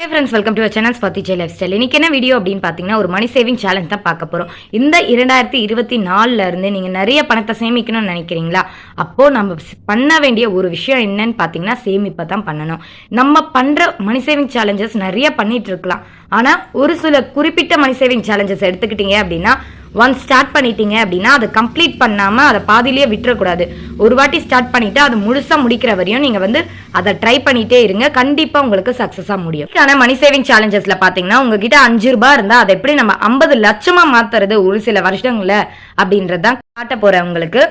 Hey friends welcome to channel ஸ்பத்திச்சே life style என்ன video அப்படின்னு பார்த்தீங்கன்னா ஒரு மணி சேவிங் சேலஞ்ச் தான் பார்க்க போகிறோம் இந்த இரண்டாயிரத்தி இருபத்தி நாலில் இருந்து நீங்கள் நிறைய பணத்தை சேமிக்கணும்னு நினைக்கிறீங்களா? அப்போது நம்ம பண்ண வேண்டிய ஒரு விஷயம் என்னன்னு பார்த்தீங்கன்னா சேமிப்பை தான் பண்ணணும். நம்ம பண்ணுற மணி சேவிங் சேலஞ்சஸ் நிறைய பண்ணிகிட்டு இருக்கலாம். ஆனால் ஒரு சில குறிப்பிட்ட மணி சேவிங் சேலஞ்சஸ் எடுத்துக்கிட்டீங்க அப்படின்னா ஒன்ஸ் ஸ்டார்ட் பண்ணிட்டீங்க அப்படின்னா அதை கம்ப்ளீட் பண்ணாமல் அதை பாதியிலேயே விட்டுறக்கூடாது. ஒரு வாட்டி ஸ்டார்ட் பண்ணிவிட்டு அது முழுசாக முடிக்கிற வரையும் நீங்கள் வந்து அதை ட்ரை பண்ணிகிட்டே இருங்க. கண்டிப்பாக உங்களுக்கு சக்ஸஸாக முடியும். ஆனால் மணி சேவிங் சேலஞ்சஸில் பார்த்தீங்கன்னா உங்ககிட்ட அஞ்சு ரூபாய் இருந்தால் அதை எப்படி நம்ம ஐம்பது லட்சமாக மாற்றுறது ஒரு சில வருஷங்களில் அப்படின்றது தான் காட்ட போறேன் உங்களுக்கு.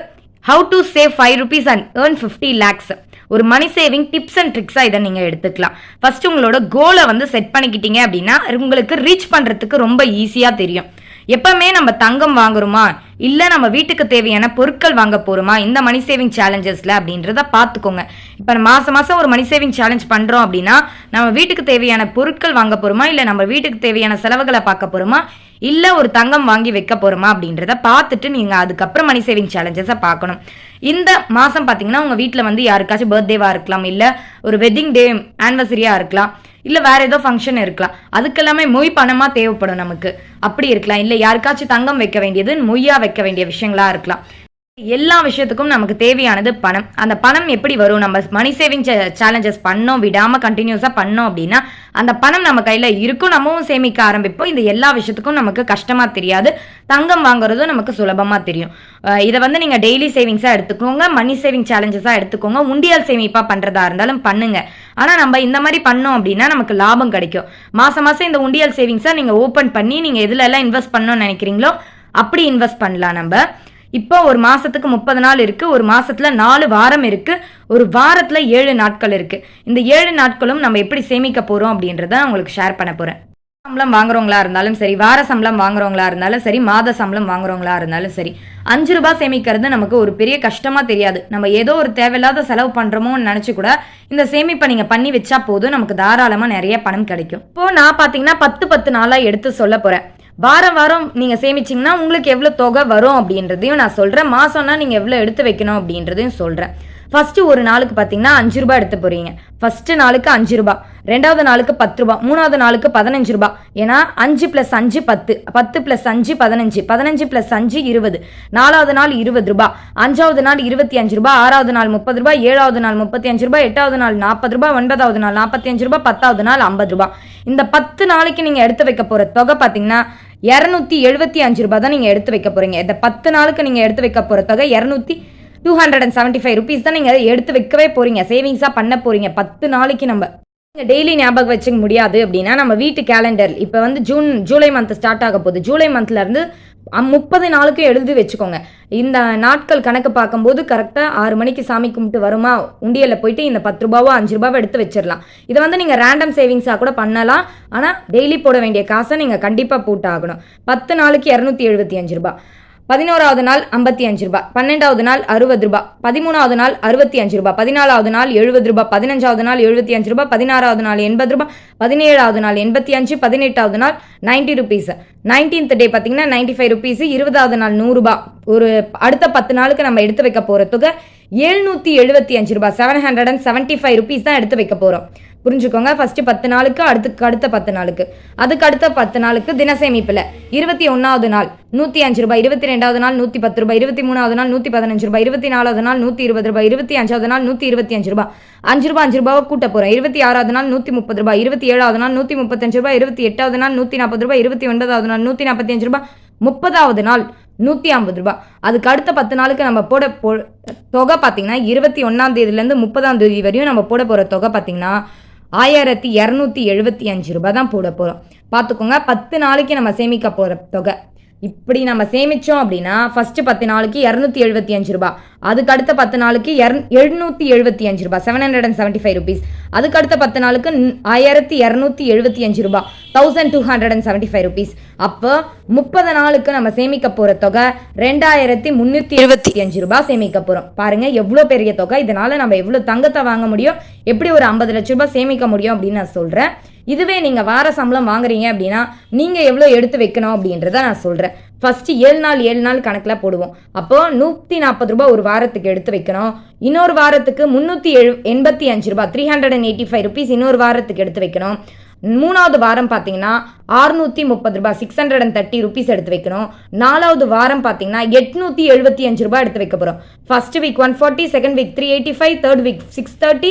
How to save five rupees and earn fifty lakhs ஒரு மணி சேவிங் டிப்ஸ் அண்ட் ட்ரிக்ஸாக இதை நீங்கள் எடுத்துக்கலாம். ஃபர்ஸ்ட் உங்களோட கோலை வந்து செட் பண்ணிக்கிட்டீங்க அப்படின்னா உங்களுக்கு ரீச் பண்ணுறதுக்கு ரொம்ப ஈஸியாக தெரியும். எப்பவுமே நம்ம தங்கம் வாங்குறோமா? இல்லை நம்ம வீட்டுக்கு தேவையான பொருட்கள் வாங்க போகிறோமா இந்த மணி சேவிங் சேலஞ்சஸில் அப்படின்றத பார்த்துக்கோங்க இப்போ மாதம் மாதம் ஒரு மணி சேவிங் சேலஞ்ச் பண்ணுறோம் அப்படின்னா நம்ம வீட்டுக்கு தேவையான பொருட்கள் வாங்க போகிறோமா இல்லை நம்ம வீட்டுக்கு தேவையான செலவுகளை பார்க்க போகிறோமா இல்லை ஒரு தங்கம் வாங்கி வைக்க போகிறோமா அப்படின்றத பார்த்துட்டு நீங்கள் அதுக்கப்புறம் மணி சேவிங் சேலஞ்சஸை பார்க்கணும். இந்த மாதம் பார்த்தீங்கன்னா உங்கள் வீட்டில் வந்து யாருக்காச்சும் பர்த்டேவாக இருக்கலாம் இல்லை ஒரு வெட்டிங் டே ஆனிவர்சரியாக இருக்கலாம். இல்ல வேற ஏதோ ஃபங்க்ஷன் இருக்கலாம். அதுக்கெல்லாமே மொய் பணமா தேவைப்படும் நமக்கு. அப்படி இருக்கலாம். இல்ல யாருக்காச்சும் தங்கம் வைக்க வேண்டியது மொய்யா வைக்க வேண்டிய விஷயங்களா இருக்கலாம். எல்லா விஷயத்துக்கும் நமக்கு தேவையானது பணம். அந்த பணம் எப்படி வரும்? நம்ம மணி சேவிங் சேலஞ்சஸ் பண்ணோம் விடாம கண்டினியூஸா பண்ணோம் அப்படின்னா அந்த பணம் நம்ம கையில இருக்கும் நம்மவும் சேமிக்க ஆரம்பிப்போம். இந்த எல்லா விஷயத்துக்கும் நமக்கு கஷ்டமா தெரியாது. தங்கம் வாங்குறதும் நமக்கு சுலபமா தெரியும். இதை வந்து நீங்க டெய்லி சேவிங்ஸா எடுத்துக்கோங்க மணி சேவிங் சேலஞ்சஸா எடுத்துக்கோங்க. உண்டியல் சேமிப்பா பண்றதா இருந்தாலும் பண்ணுங்க. ஆனா நம்ம இந்த மாதிரி பண்ணோம் அப்படின்னா நமக்கு லாபம் கிடைக்கும். மாசம் மாசம் இந்த உண்டியல் சேவிங்ஸா நீங்க ஓபன் பண்ணி நீங்க எதுல எல்லாம் இன்வெஸ்ட் பண்ணணும்னு நினைக்கிறீங்களோ அப்படி இன்வெஸ்ட் பண்ணலாம் நம்ம. இப்போ ஒரு மாதத்துக்கு முப்பது நாள் இருக்குது ஒரு மாதத்தில் நாலு வாரம் இருக்குது ஒரு வாரத்தில் ஏழு நாட்கள் இருக்குது இந்த ஏழு நாட்களும் நம்ம எப்படி சேமிக்க போகிறோம் அப்படின்றத உங்களுக்கு ஷேர் பண்ண போகிறேன் சம்பளம் வாங்குறவங்களா இருந்தாலும் சரி வார சம்பளம் வாங்குறவங்களா இருந்தாலும் சரி மாத சம்பளம் வாங்குறவங்களா இருந்தாலும் சரி அஞ்சு ரூபாய் சேமிக்கிறது நமக்கு ஒரு பெரிய கஷ்டமா தெரியாது. நம்ம ஏதோ ஒரு தேவையில்லாத செலவு பண்றோமோன்னு நினைச்சு கூட இந்த சேமிப்பை நீங்க பண்ணி வச்சா போதும். நமக்கு தாராளமா நிறைய பணம் கிடைக்கும். இப்போ நான் பாத்தீங்கன்னா பத்து பத்து நாளா எடுத்து சொல்ல போறேன். வாரம் வாரம் நீங்கள் சேமிச்சிங்கன்னா உங்களுக்கு எவ்வளோ தொகை வரும் அப்படின்றதையும் நான் சொல்கிறேன் மாதம்னா நீங்கள் எவ்வளோ எடுத்து வைக்கணும் அப்படின்றதையும் சொல்கிறேன் ஃபஸ்ட்டு ஒரு நாளுக்கு பார்த்தீங்கன்னா அஞ்சு ரூபாய் எடுத்து போகிறீங்க ஃபஸ்ட்டு நாளுக்கு அஞ்சு ரூபாய். ரெண்டாவது நாளுக்கு பத்து ரூபாய். மூணாவது நாளுக்கு பதினஞ்சு ரூபாய். ஏன்னா அஞ்சு ப்ளஸ் அஞ்சு பத்து. பத்து ப்ளஸ் அஞ்சு பதினஞ்சு. பதினஞ்சு ப்ளஸ் அஞ்சு இருபது. நாலாவது நாள் இருபது ரூபாய். அஞ்சாவது நாள் இருபத்தி அஞ்சு ரூபாய். ஆறாவது நாள் முப்பது ரூபாய். ஏழாவது நாள் முப்பத்தி அஞ்சு ரூபாய். எட்டாவது நாள் நாற்பது ரூபாய். ஒன்பதாவது நாள் நாற்பத்தி அஞ்சு ரூபாய். பத்தாவது நாள் ஐம்பது ரூபாய். இந்த பத்து நாளைக்கு நீங்கள் எடுத்து வைக்க போகிற தொகை பார்த்தீங்கன்னா இரநூத்தி எழுபத்தி அஞ்சு ரூபாய் தான் நீங்க எடுத்து வைக்க போறீங்க. இந்த பத்து நாளுக்கு நீங்க எடுத்து வைக்க போற தொகை இரநூத்தி two hundred and seventy five rupees தான் நீங்க எடுத்து வைக்கவே போறீங்க. சேவிங்ஸா பண்ண போறீங்க. பத்து நாளைக்கு நம்ம. நீங்கள் டெய்லி ஞாபகம் வச்சுக்க முடியாது அப்படின்னா நம்ம வீட்டு கேலண்டர் இப்போ வந்து ஜூன் ஜூலை மந்த் ஸ்டார்ட் ஆக போகுது. ஜூலை மந்த்ல இருந்து முப்பது நாளுக்கும் எழுதி வச்சுக்கோங்க. இந்த நாட்கள் கணக்கு பார்க்கும்போது கரெக்டாக ஆறு மணிக்கு சாமி கும்பிட்டு வருமா உண்டியலில் போயிட்டு இந்த பத்து ரூபாவோ அஞ்சு ரூபாவோ எடுத்து வச்சிடலாம். இதை வந்து நீங்கள் ரேண்டம் சேவிங்ஸாக கூட பண்ணலாம். ஆனால் டெய்லி போட வேண்டிய காசை நீங்கள் கண்டிப்பாக போட்டு ஆகணும் பத்து நாளுக்கு இரநூத்தி எழுபத்தி அஞ்சு ரூபாய். பதினோராவது நாள் ஐம்பத்தி அஞ்சு ரூபாய். பன்னெண்டாவது நாள் அறுபது ரூபாய். பதிமூணாவது நாள் அறுபத்தி அஞ்சு ரூபாய். பதினாலாவது நாள் எழுபது ரூபாய். பதினஞ்சாவது நாள் எழுபத்தி அஞ்சு ரூபாய். பதினாறாவது நாள் எண்பது ரூபாய். பதினேழாவது நாள் எண்பத்தி அஞ்சு. பதினெட்டாவது நாள் நைன்டி ருபீஸ். நைன்டீன்த் டே பார்த்தீங்கன்னா நைன்டி ஃபைவ் ருபீஸ். இருபதாவது நாள் நூறுரூபா ஒரு அடுத்த பத்து நாளுக்கு நம்ம எடுத்து வைக்க போகிற தொகை எழுநூற்றி எழுபத்தி அஞ்சு ரூபாய். Seven hundred and seventy five rupees தான் எடுத்து வைக்க போகிறோம் புரிஞ்சுக்கோங்க ஃபஸ்ட்டு பத்து நாளுக்கு அடுத்துக்கு அடுத்த பத்து நாளுக்கு. அதுக்கு அடுத்த பத்து நாளுக்கு தினசேமிப்பில் இருபத்தி ஒன்றாவது நாள் நூற்றி அஞ்சு ரூபாய் இருபத்தி ரெண்டாவது நாள் நூற்றி பத்து ரூபாய் இருபத்தி மூணாவது நாள் நூற்றி பதினஞ்சு ரூபாய் இருபத்தி நாலாவது நாள் நூற்றி இருபது ரூபாய் இருபத்தி அஞ்சாவது நாள் நூற்றி இருபத்தி அஞ்சு ரூபாய். அஞ்சு ரூபாய் அஞ்சு ரூபாவை கூட்ட போகிறோம் இருபத்தி ஆறாவது நாள் நூற்றி முப்பது ரூபாய் இருபத்தி ஏழாவது நாள் நூற்றி முப்பத்தஞ்சு ரூபாய் இருபத்தி எட்டாவது நாள் நூற்றி நாற்பது ரூபாய் இருபத்தி ஒன்பதாவது நாள் நூற்றி நாற்பத்தி அஞ்சு ரூபாய் முப்பதாவது நாள் நூற்றி ஐம்பது ரூபாய் அதுக்கு அடுத்த பத்து நாளுக்கு நம்ம போட போ தொகை பார்த்தீங்கன்னா இருபத்தி ஒன்றாம் தேதியிலேருந்து முப்பதாம் தேதி வரையும் நம்ம போட போகிற தொகை பார்த்தீங்கன்னா ஆயிரத்தி இரநூத்தி எழுபத்தி அஞ்சு ரூபாய் தான் போட போகிறோம் பார்த்துக்கோங்க பத்து நாளைக்கு நம்ம சேமிக்க போகிற தொகை. இப்படி நம்ம சேமித்தோம் அப்படின்னா ஃபஸ்ட்டு பத்து நாளைக்கு இரநூத்தி எழுபத்தி அஞ்சு ரூபாய் அதுக்கு அடுத்த பத்து நாளுக்கு எழுநூத்தி எழுபத்தி அஞ்சு ரூபாய் seven hundred and seventy five rupees அதுக்கு அடுத்த பத்து நாளுக்கு ஆயிரத்தி இரநூத்தி எழுபத்தி அஞ்சு ரூபாய் thousand two hundred and seventy five rupees அப்போ முப்பது நாளுக்கு நம்ம சேமிக்க போற தொகை ரெண்டாயிரத்தி முந்நூற்றி எழுபத்தி அஞ்சு ரூபாய் சேமிக்க போறோம். பாருங்க எவ்வளோ பெரிய தொகை. இதனால நம்ம எவ்வளோ தங்கத்தை வாங்க முடியும்? எப்படி ஒரு ஐம்பது லட்ச ரூபாய் சேமிக்க முடியும் அப்படின்னு நான் சொல்றேன். இதுவே நீங்க வார சம்பளம் வாங்குறீங்க அப்படின்னா நீங்க எவ்வளோ எடுத்து வைக்கணும் அப்படின்றத நான் சொல்றேன். ஃபர்ஸ்ட் ஏழு நாள் ஏழு நாள் கணக்கில் போடுவோம். அப்போ நூற்றி நாற்பது ரூபாய் ஒரு வாரத்துக்கு எடுத்து வைக்கணும் இன்னொரு வாரத்துக்கு முந்நூற்றி எழு எண்பத்தி அஞ்சு ரூபாய் three hundred and eighty five rupees இன்னொரு வாரத்துக்கு எடுத்து வைக்கணும் மூணாவது வாரம் பார்த்தீங்கன்னா ஆறுநூற்றி முப்பது ரூபாய் six hundred and thirty rupees எடுத்து வைக்கணும் நாலாவது வாரம் பார்த்தீங்கன்னா எட்நூற்றி எழுபத்தி அஞ்சு ரூபாய் எடுத்து வைக்க போகிறோம் first week one forty second week three eighty five third week six thirty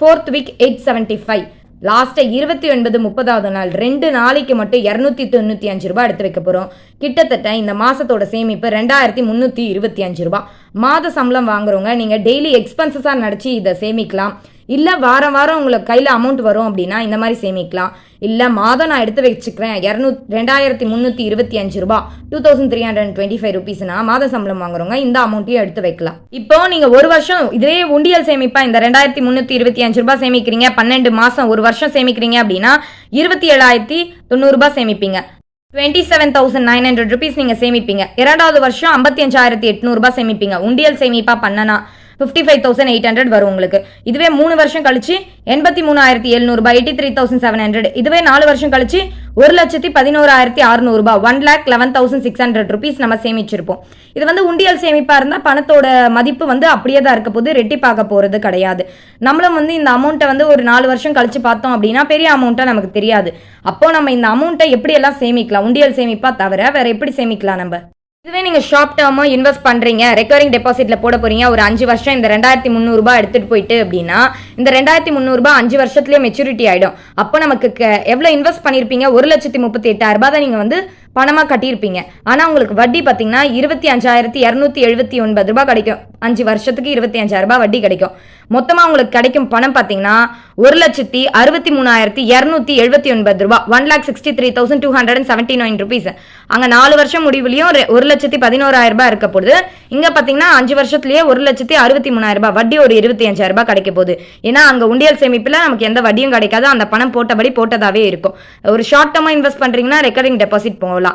fourth week eight seventy five லாஸ்ட்டை இருபத்தி ஒன்பது முப்பதாவது நாள் ரெண்டு நாளைக்கு மட்டும் இரநூத்தி தொண்ணூற்றி அஞ்சு ரூபாய் எடுத்து வைக்க போகிறோம் கிட்டத்தட்ட இந்த மாதத்தோட சேமிப்பு ரெண்டாயிரத்தி முந்நூற்றி இருபத்தி அஞ்சு ரூபா மாத சம்பளம் வாங்குறவங்க நீங்கள் டெய்லி எக்ஸ்பென்சஸாக நடிச்சு இதை சேமிக்கலாம். இல்லை வாரம் வாரம் உங்களுக்கு கையில் அமௌண்ட் வரும் அப்படின்னா இந்த மாதிரி சேமிக்கலாம். இல்லை மாதம் நான் எடுத்து வச்சுக்கிறேன் இரநூ ரெண்டாயிரத்தி முந்நூற்றி இருபத்தி அஞ்சு ரூபா two thousand three hundred twenty five ருபீஸ்னா மாத சம்பளம் வாங்குறவங்க இந்த அமௌண்ட்டையும் எடுத்து வைக்கலாம். இப்போ நீங்கள் ஒரு வருஷம் இதே உண்டியல் சேமிப்பா இந்த ரெண்டாயிரத்தி முந்நூற்றி இருபத்தி அஞ்சு ரூபா சேமிக்கிறீங்க பன்னெண்டு மாதம் ஒரு வருஷம் சேமிக்கிறீங்க அப்படின்னா இருபத்தி ஏழாயிரத்தி தொண்ணூறுபா சேமிப்பீங்க. Twenty seven thousand nine hundred rupees நீங்கள் சேமிப்பீங்க. இரண்டாவது வருஷம் ஐம்பத்தி அஞ்சாயிரத்தி எட்நூறுபா சேமிப்பீங்க. உண்டியல் சேமிப்பா பண்ணனா fifty five thousand eight hundred வரும் உங்களுக்கு. இதுவே மூணு வருஷம் கழிச்சு எண்பத்தி மூணாயிரத்தி எழுநூறுபா eighty three thousand seven hundred இதுவே நாலு வருஷம் கழிச்சு ஒரு லட்சத்தி பதினோராயிரத்தி அறுநூறுபா one lakh eleven thousand six hundred rupees நம்ம சேமிச்சிருப்போம். இது வந்து உண்டியல் சேமிப்பாக இருந்தால் பணத்தோட மதிப்பு வந்து அப்படியே தான் இருக்க போது ரெட்டிப்பாக்க போகிறது கிடையாது. நம்மளும் வந்து இந்த அமௌண்ட்டை வந்து ஒரு நாலு வருஷம் கழிச்சு பார்த்தோம் அப்படின்னா பெரிய அமௌண்ட்டாக நமக்கு தெரியாது. அப்போ நம்ம இந்த அமௌண்ட்டை எப்படி எல்லாம் சேமிக்கலாம்? உண்டியல் சேமிப்பா தவிர வேற எப்படி சேமிக்கலாம் நம்ம? இதுவே நீங்கள் ஷார்ட் டேர்மாக இன்வெஸ்ட் பண்ணுறீங்க ரெக்கரிங் டெபாசிட்டில் போட போறீங்க. ஒரு அஞ்சு வருஷம் இந்த ரெண்டாயிரத்தி முந்நூறுபா எடுத்துகிட்டு போயிட்டு அப்படின்னா இந்த ரெண்டாயிரத்தி முந்நூறுபா அஞ்சு வருஷத்துலேயே மெச்சூரிட்டி ஆகிடும் அப்போ நமக்கு எவ்வளோ இன்வெஸ்ட் பண்ணியிருப்பீங்க ஒரு லட்சத்தி முப்பத்தி எட்டாயிரம் ரூபாய் தான் நீங்கள் வந்து பணமாக கட்டியிருப்பீங்க. ஆனால் உங்களுக்கு வட்டி பார்த்தீங்கன்னா இருபத்தி அஞ்சாயிரத்தி இரநூத்தி எழுபத்தி ஒன்பது ரூபாய் கிடைக்கும். அஞ்சு வருஷத்துக்கு இருபத்தி அஞ்சாயிரம் ரூபாய் வட்டி கிடைக்கும். மொத்தமாக உங்களுக்கு கிடைக்கும் பணம் பார்த்தீங்கன்னா ஒரு லட்சத்தி அறுபத்தி மூணாயிரத்தி இரநூத்தி எழுபத்தி ஒன்பது ரூபாய். One lakh sixty three thousand two hundred and seventy nine rupees அங்கே நாலு வருஷம் முடிவுலையும் ஒரு லட்சத்தி பதினோராயிரம் ரூபாய் இருக்க போகுது. இங்கே பார்த்தீங்கன்னா அஞ்சு வருஷத்துலேயே ஒரு லட்சத்தி அறுபத்தி மூணாயிரம் ரூபாய் வட்டி ஒரு இருபத்தி அஞ்சாயிரம் ரூபாய் கிடைக்க போகுது. ஏன்னா அங்கே உண்டியல் சேமிப்பில் நமக்கு எந்த வட்டியும் கிடைக்காது. அந்த பணம் போட்டபடி போட்டதாகவே இருக்கும். ஒரு ஷார்ட் டேர்மாக இன்வெஸ்ட் பண்ணுறீங்கன்னா ரெக்கரிங் டெபாசிட் போகலாம்.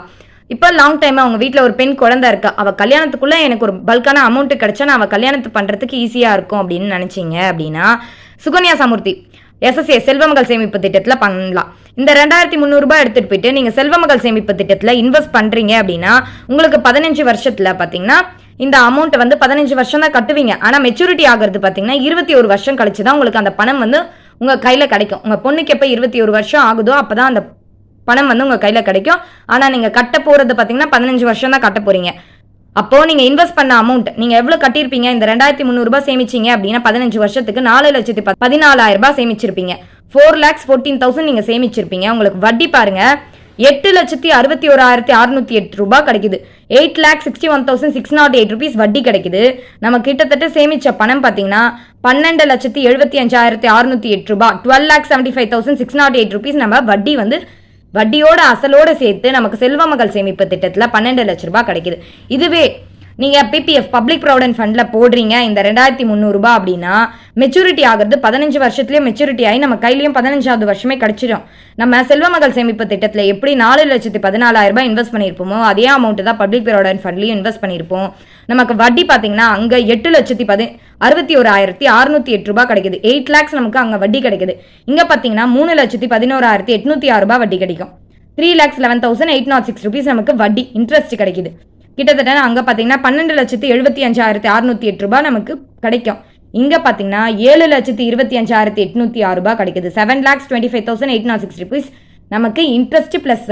இப்போ லாங் டைம் அவங்க வீட்டில் ஒரு பெண் குழந்தை இருக்கா? அவள் கல்யாணத்துக்குள்ளே எனக்கு ஒரு பல்கான அமௌண்ட் கிடைச்சா நான் அவள் கல்யாணத்து பண்ணுறதுக்கு ஈஸியாக இருக்கும் அப்படின்னு நினச்சிங்க அப்படின்னா சுகன்யா சமூர்த்தி எஸ்எஸ்ஏ செல்வமகள் சேமிப்பு திட்டத்தில் பண்ணலாம். இந்த ரெண்டாயிரத்தி முந்நூறுபா எடுத்துகிட்டு போயிட்டு நீங்கள் செல்வமகள் சேமிப்பு திட்டத்தில் இன்வெஸ்ட் பண்ணுறீங்க அப்படின்னா உங்களுக்கு பதினஞ்சு வருஷத்தில் பார்த்தீங்கன்னா இந்த அமௌண்ட்டை வந்து பதினஞ்சு வருஷம் தான் கட்டுவீங்க. ஆனால் மெச்சூரிட்டி ஆகிறது பார்த்தீங்கன்னா இருபத்தி ஒரு வருஷம் கழிச்சு தான் உங்களுக்கு அந்த பணம் வந்து உங்கள் கையில் கிடைக்கும். உங்கள் பொண்ணுக்கு எப்போ இருபத்தி ஒரு வருஷம் ஆகுதோ அப்போ தான் அந்த பணம் வந்து உங்கள் கையில் கிடைக்கும். ஆனால் நீங்கள் கட்ட போகிறது பார்த்தீங்கன்னா பதினஞ்சு வருஷம் தான் கட்ட போகிறீங்க அப்போது நீங்கள் இன்வெஸ்ட் பண்ண அமௌண்ட் நீங்கள் எவ்வளோ கட்டியிருப்பீங்க? இந்த ரெண்டாயிரத்தி முந்நூறுபா சேமிச்சீங்க அப்படின்னா பதினஞ்சு வருஷத்துக்கு நாலு லட்சத்தி ப பதினாலாயிரம் சேமிச்சிருப்பீங்க. ஃபோர் லேக்ஸ் ஃபோர்டீன் தௌசண்ட் நீங்கள் சேமிச்சிருப்பீங்க. உங்களுக்கு வட்டி பாருங்கள் எட்டு லட்சத்தி அறுபத்தி ஓராயிரத்தி அறுநூத்தி எட்டு ரூபாய் கிடைக்குது. Eight lakh sixty one thousand six nought eight rupees வட்டி கிடைக்குது. நம்ம கிட்டத்தட்ட சேமிச்ச பணம் பார்த்தீங்கன்னா பன்னெண்டு லட்சத்தி எழுபத்தி அஞ்சாயிரத்தி அறுநூத்தி எட்டு ரூபாய். Twelve lakh seventy five thousand six nought eight rupees நம்ம வட்டி வந்து வட்டியோட அசலோட சேர்த்து நமக்கு செல்வமகள் சேமிப்பு திட்டத்தில் பன்னெண்டு லட்ச ரூபாய் கிடைக்குது. இதுவே நீங்கள் பிபிஎஃப் பப்ளிக் ப்ராவிடன்ட் ஃபண்டில் போடுறீங்க இந்த ரெண்டாயிரத்தி முந்நூறுபா அப்படின்னா மெச்சூரிட்டி ஆகிறது பதினஞ்சு வருஷத்துலேயே மெச்சூரிட்டி ஆகி நம்ம கையிலையும் பதினஞ்சாவது வருஷமே கிடச்சிடும் நம்ம செல்வ மகள் சேமிப்பு திட்டத்தில் எப்படி நாலு லட்சத்தி பதினாலாயிரரூபா இன்வெஸ்ட் பண்ணியிருப்போமோ அதே அமௌண்ட்டு தான் பப்ளிக் ப்ராவிடன்ட் ஃபண்ட்லையும் இன்வெஸ்ட் பண்ணியிருப்போம். நமக்கு வட்டி பார்த்தீங்கன்னா அங்கே எட்டு லட்சத்தி பதி அறுபத்தி ஒரு ஆயிரத்தி அறுநூத்தி எட்டு ரூபாய் கிடைக்குது. எயிட் லேக்ஸ் நமக்கு அங்கே வட்டி கிடைக்குது. இங்கே பார்த்தீங்கன்னா மூணு லட்சத்தி பதினோராயிரத்தி எட்நூத்தி ஆறு ரூபாய் வட்டி கிடைக்கும். Three lakhs eleven thousand eight nought six rupees நமக்கு வட்டி இன்ட்ரெஸ்ட் கிடைக்குது. கிட்டத்தட்ட அங்கே பார்த்தீங்கன்னா பன்னெண்டு லட்சத்தி எழுபத்தி அஞ்சாயிரத்தி அறுநூத்தி எட்டு ரூபாய் நமக்கு கிடைக்கும். இங்கே பார்த்தீங்கன்னா ஏழு லட்சத்தி இருபத்தி அஞ்சாயிரத்தி எட்நூத்தி ஆறு ரூபாய் கிடைக்குது. Seven lakhs twenty five thousand eight nought six rupees நமக்கு இன்ட்ரெஸ்ட் ப்ளஸ்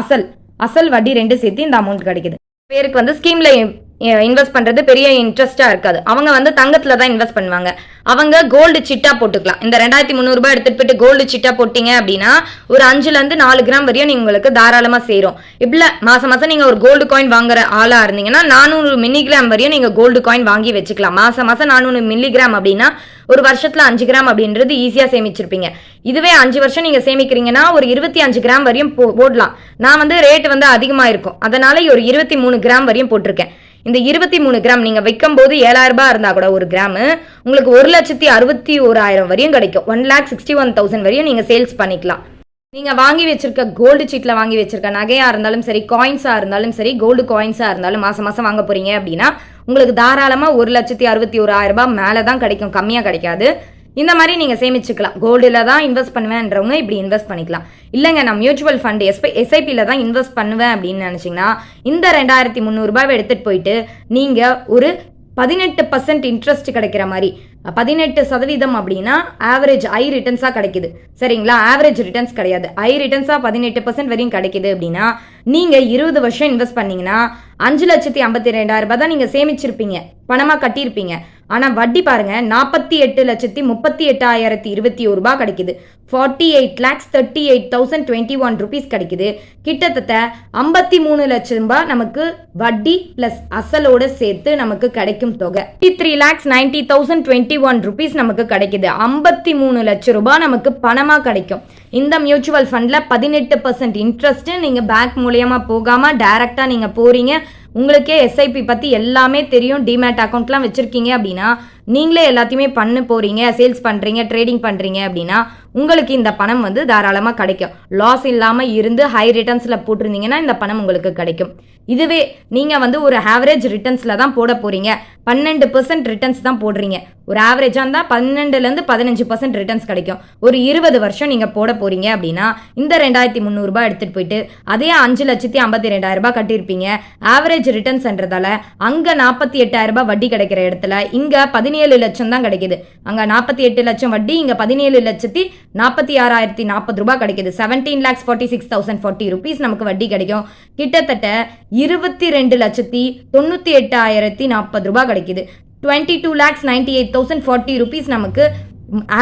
அசல் அசல் வட்டி ரெண்டு சேர்த்து இந்த அமௌண்ட் கிடைக்குது. பேருக்கு வந்து ஸ்கீம்ல இன்வெஸ்ட் பண்ணுறது பெரிய இன்ட்ரெஸ்ட்டாக இருக்காது. அவங்க வந்து தங்கத்தில் தான் இன்வெஸ்ட் பண்ணுவாங்க. அவங்க கோல்டு சிட்டா போட்டுக்கலாம். இந்த ரெண்டாயிரத்தி முந்நூறுபா எடுத்துகிட்டு போயிட்டு கோல்டு சிட்டா போட்டிங்க அப்படின்னா ஒரு அஞ்சுலேருந்து நாலு கிராம் வரையும் நீங்கள் உங்களுக்கு தாராளமாக சேரும். இப்பல மாதம் மாதம் நீங்கள் ஒரு கோல்டு காயின் வாங்குற ஆளாக இருந்தீங்கன்னா நானூறு மில்லிகிராம் வரையும் நீங்கள் கோல்டு காயின் வாங்கி வச்சுக்கலாம். மாதம் மாதம் நானூறு மில்லிகிராம் அப்படின்னா ஒரு வருஷத்துல அஞ்சு கிராம் அப்படின்றது ஈஸியாக சேமிச்சிருப்பீங்க. இதுவே அஞ்சு வருஷம் நீங்கள் சேமிக்கிறீங்கன்னா ஒரு இருபத்தி அஞ்சு கிராம் வரையும் போ- போடலாம். நான் வந்து ரேட் வந்து அதிகமாக இருக்கும். அதனால ஒரு இருபத்தி மூணு கிராம் வரையும் போட்டிருக்கேன். இந்த இருபத்தி மூணு கிராம் நீங்க விற்கும் போது ஏழாயிரம் ரூபாய் இருந்தா கூட ஒரு கிராம் உங்களுக்கு ஒரு லட்சத்தி அறுபத்தி ஓராயிரம் வரையும் கிடைக்கும். One lakh sixty one thousand வரையும் நீங்க சேல்ஸ் பண்ணிக்கலாம். நீங்க வாங்கி வச்சிருக்க கோல்டு சீட்ல வாங்கி வச்சிருக்க நகையா இருந்தாலும் சரி காயின்ஸா இருந்தாலும் சரி கோல்டு காயின்ஸா இருந்தாலும் மாசம் மாசம் வாங்க போறீங்க அப்படின்னா உங்களுக்கு தாராளமா ஒரு லட்சத்தி அறுபத்தி ஒரு ஆயிரம் ரூபாய் மேலே தான் கிடைக்கும். கம்மியா கிடைக்காது. இந்த மாதிரி நீங்கள் சேமிச்சுக்கலாம். கோல்டில் தான் இன்வெஸ்ட் பண்ணுவேன்றவங்க இப்படி இன்வெஸ்ட் பண்ணிக்கலாம். இல்லைங்க நான் மியூச்சுவல் ஃபண்ட் எஸ்பி எஸ்ஐபியில் தான் இன்வெஸ்ட் பண்ணுவேன் அப்படின்னு நினச்சிங்கன்னா இந்த ரெண்டாயிரத்தி முந்நூறுபாவை எடுத்துகிட்டு போயிட்டு நீங்கள் ஒரு பதினெட்டு பர்சன்ட் இன்ட்ரெஸ்ட் கிடைக்கிற மாதிரி பதினெட்டு சதவீதம் அப்படின்னா ஆவரேஜ் ஐ ரிட்டர்ன்ஸாக கிடைக்குது. சரிங்களா? ஆவரேஜ் ரிட்டர்ன்ஸ் கிடையாது. ஐ ரிட்டர்ன்ஸாக பதினெட்டு பர்சன்ட் வரையும் கிடைக்குது அப்படின்னா நீங்கள் இருபது வருஷம் இன்வெஸ்ட் பண்ணீங்கன்னா அஞ்சு லட்சத்தி ஐம்பத்தி ரெண்டாயிரம் ரூபாய் தான் நீங்கள் சேமிச்சிருப்பீங்க. பணமாக கட்டியிருப்பீங்க. ஆனால் வட்டி பாருங்க நாற்பத்தி எட்டு லட்சத்தி முப்பத்தி எட்டாயிரத்தி இருபத்தி ஒரு ரூபாய் கிடைக்குது. Forty eight lakhs thirty eight thousand twenty one rupees கிடைக்குது. கிட்டத்தட்ட ஐம்பத்தி மூணு லட்சம் ரூபாய் நமக்கு வட்டி பிளஸ் அசலோட சேர்த்து நமக்கு கிடைக்கும் தொகை. Three lakhs ninety thousand twenty one rupees நமக்கு கிடைக்குது. ஐம்பத்தி மூணு லட்சம் ரூபாய் நமக்கு பணமாக கிடைக்கும். இந்த மியூச்சுவல் ஃபண்டில் பதினெட்டு பர்சன்ட் இன்ட்ரெஸ்ட்டு நீங்கள் பேங்க் மூலியமாக போகாமல் டைரெக்டாக நீங்கள் போகிறீங்க உங்களுக்கே எஸ்ஐபி பற்றி எல்லாமே தெரியும். டிமேட் அக்கௌண்ட்லாம் வச்சுருக்கீங்க அப்படின்னா நீங்களே எல்லாத்தையுமே பண்ண போகிறீங்க சேல்ஸ் பண்ணுறீங்க ட்ரேடிங் பண்ணுறீங்க அப்படின்னா உங்களுக்கு இந்த பணம் வந்து தாராளமாக கிடைக்கும். லாஸ் இல்லாமல் இருந்து ஹை ரிட்டர்ன்ஸில் போட்டிருந்தீங்கன்னா இந்த பணம் உங்களுக்கு கிடைக்கும். இதுவே நீங்கள் வந்து ஒரு ஆவரேஜ் ரிட்டர்ன்ஸில் தான் போட போகிறீங்க பன்னெண்டு பர்சன்ட் ரிட்டர்ன்ஸ் தான் போடுறீங்க. ஒரு ஆவரேஜாக இருந்தால் பன்னெண்டுலேருந்து பதினஞ்சு பர்சன்ட் ரிட்டர்ன்ஸ் கிடைக்கும். ஒரு இருபது வருஷம் நீங்கள் போட போகிறீங்க அப்படின்னா இந்த ரெண்டாயிரத்தி முந்நூறுபா எடுத்துகிட்டு போயிட்டு அதே அஞ்சு லட்சத்தி ஐம்பத்தி ரெண்டாயிரம் ரூபாய் கட்டியிருப்பீங்க. ஆவரேஜ் ரிட்டர்ன்ஸ்ன்றதால அங்கே நாற்பத்தி எட்டாயிரம் ரூபாய் வட்டி கிடைக்கிற இடத்துல இங்கே பதினேழு லட்சம் தான் கிடைக்குது. அங்கே நாற்பத்தி எட்டு லட்சம் வட்டி இங்கே பதினேழு லட்சத்தி நாற்பத்தி ஆறாயிரத்தி நாற்பது ரூபாய் கிடைக்குது. Seventeen lakhs forty six thousand forty rupees நமக்கு வட்டி கிடைக்கும். கிட்டத்தட்ட இருபத்தி ரெண்டு லட்சத்தி தொண்ணூற்றி எட்டாயிரத்தி நாற்பது ரூபாய் கிடைக்குது. Twenty two lakhs ninety eight thousand forty rupees நமக்கு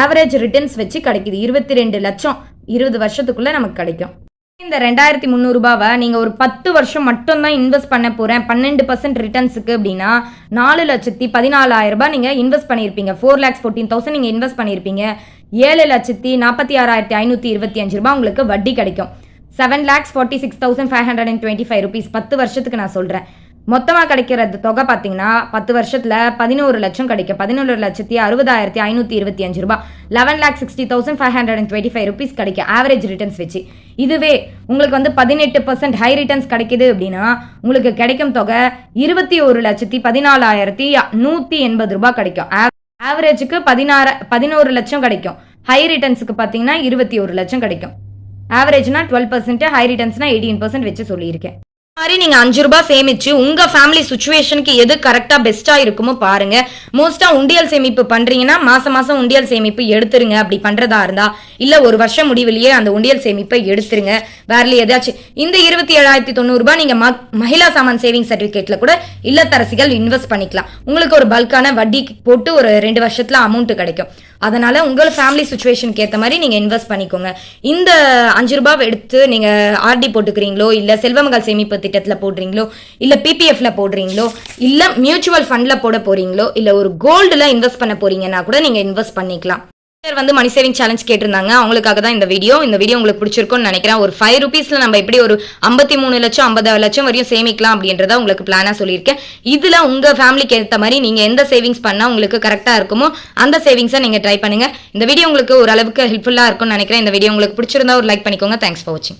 ஆவரேஜ் ரிட்டர்ன்ஸ் வச்சு கிடைக்குது. இருபத்தி ரெண்டு லட்சம் இருபது வருஷத்துக்குள்ளே நமக்கு கிடைக்கும். இந்த ரெண்டாயிரத்தி முந்நூறுபாவை நீங்கள் ஒரு பத்து வருஷம் மட்டும்தான் இன்வெஸ்ட் பண்ண போகிறேன் பன்னெண்டு பர்சன்ட் ரிட்டர்ன்ஸுக்கு அப்படின்னா நாலு லட்சத்தி பதினாலாயிரம் ரூபாய் நீங்கள் இன்வெஸ்ட் பண்ணியிருப்பீங்க. ஃபோர் லேக்ஸ் ஃபோர்டீன் தௌசண்ட் நீங்கள் இன்வெஸ்ட் பண்ணியிருப்பீங்க. ஏழு லட்சத்தி நாற்பத்தி ஆறாயிரத்தி ஐநூற்றி இருபத்தி அஞ்சு ரூபாய் உங்களுக்கு வட்டி கிடைக்கும். Seven lakhs forty six thousand five hundred and twenty five rupees பத்து வருஷத்துக்கு நான் சொல்கிறேன் மொத்தமாக கிடைக்கிறது தொகை பார்த்தீங்கன்னா பத்து வருஷத்தில் பதினோரு லட்சம் கிடைக்கும். பதினோரு லட்சத்தி அறுபதாயிரத்தி ஐநூற்றி இருபத்தி அஞ்சு ரூபாய். Eleven lakh sixty thousand five hundred and twenty five rupees கிடைக்கும். ஆவரேஜ் ரிட்டர்ன்ஸ் வச்சு. இதுவே உங்களுக்கு வந்து பதினெட்டு பர்சன்ட் ஹை ரிட்டர்ன்ஸ் கிடைக்குது அப்படின்னா உங்களுக்கு கிடைக்கும் தொகை இருபத்தி ஒரு லட்சத்தி பதினாலாயிரத்தி நூற்றி எண்பது ரூபாய் கிடைக்கும். ஆவரேஜுக்கு பதினாறு பதினோரு லட்சம் கிடைக்கும். ஹை ரிட்டர்ன்ஸுக்கு பார்த்தீங்கன்னா இருபத்தி ஒரு லட்சம் கிடைக்கும். ஆவரேஜ்னா டுவெல் பர்சன்ட் ஹை ரிட்டர்ன்ஸ்னா எயிட்டீன் பர்சன்ட் வச்சு சொல்லியிருக்கேன். மாதிரி நீங்க அஞ்சு ரூபாய் சேமிச்சு உங்க ஃபேமிலி சுச்சுவேஷனுக்கு எது கரெக்டா பெஸ்டா இருக்குமோ பாருங்க. மோஸ்டா உண்டியல் சேமிப்பு பண்றீங்கன்னா மாசம் மாசம் உண்டியல் சேமிப்பு எடுத்துருங்க. அப்படி பண்றதா இருந்தா இல்ல ஒரு வருஷம் முடிவிலேயே அந்த உண்டியல் சேமிப்பை எடுத்துருங்க. வேற ஏதாச்சும் இந்த இருபத்தி ஏழாயிரத்தி தொண்ணூறு ரூபாய் நீங்க மகிழா சாமான் சேவிங் சர்டிபிகேட்ல கூட இல்லத்தரசிகள் இன்வெஸ்ட் பண்ணிக்கலாம். உங்களுக்கு ஒரு பல்கான வட்டி போட்டு ஒரு ரெண்டு வருஷத்துல அமௌண்ட் கிடைக்கும். அதனால உங்கள் ஃபேமிலி சுச்சுவேஷனுக்கு ஏற்ற மாதிரி நீங்கள் இன்வெஸ்ட் பண்ணிக்கோங்க. இந்த அஞ்சு ரூபாய் எடுத்து நீங்கள் ஆர்டி போட்டுக்கிறீங்களோ இல்லை செல்வமகள் சேமிப்பு திட்டத்தில் போடுறீங்களோ இல்லை பிபிஎஃப்ல போடுறீங்களோ இல்லை மியூச்சுவல் ஃபண்டில் போட போகிறீங்களோ இல்லை ஒரு கோல்டில் இன்வெஸ்ட் பண்ண போறீங்கன்னா கூட நீங்கள் இன்வெஸ்ட் பண்ணிக்கலாம். பேர் வந்து மணி சேவிங் சேலஞ்ச் கேட்டிருந்தாங்க. அவங்களுக்காக தான் இந்த வீடியோ இந்த வீடியோ உங்களுக்கு பிடிச்சிருக்கும்னு நினைக்கிறேன். ஒரு ஃபைவ் ருபீஸ்ல நம்ம எப்படி ஒரு ஐம்பத்தி மூணு லட்சம் ஐம்பது லட்சம் வரையும் சேமிக்கலாம் அப்படின்றத உங்களுக்கு பிளானா சொல்லியிருக்கேன். இதுல உங்க ஃபேமிலிக்கு ஏற்ற மாதிரி நீங்க எந்த சேவிங்ஸ் பண்ணா உங்களுக்கு கரெக்டா இருக்குமோ அந்த சேவிங்ஸை நீங்க ட்ரை பண்ணுங்க. இந்த வீடியோ உங்களுக்கு ஓரளவுக்கு ஹெல்ப்ஃபுல்லா இருக்கும்னு நினைக்கிறேன். இந்த வீடியோ உங்களுக்கு பிடிச்சிருந்தா ஒரு லைக் பண்ணிக்கோங்க. தேங்க்ஸ் ஃபார் வாட்சிங்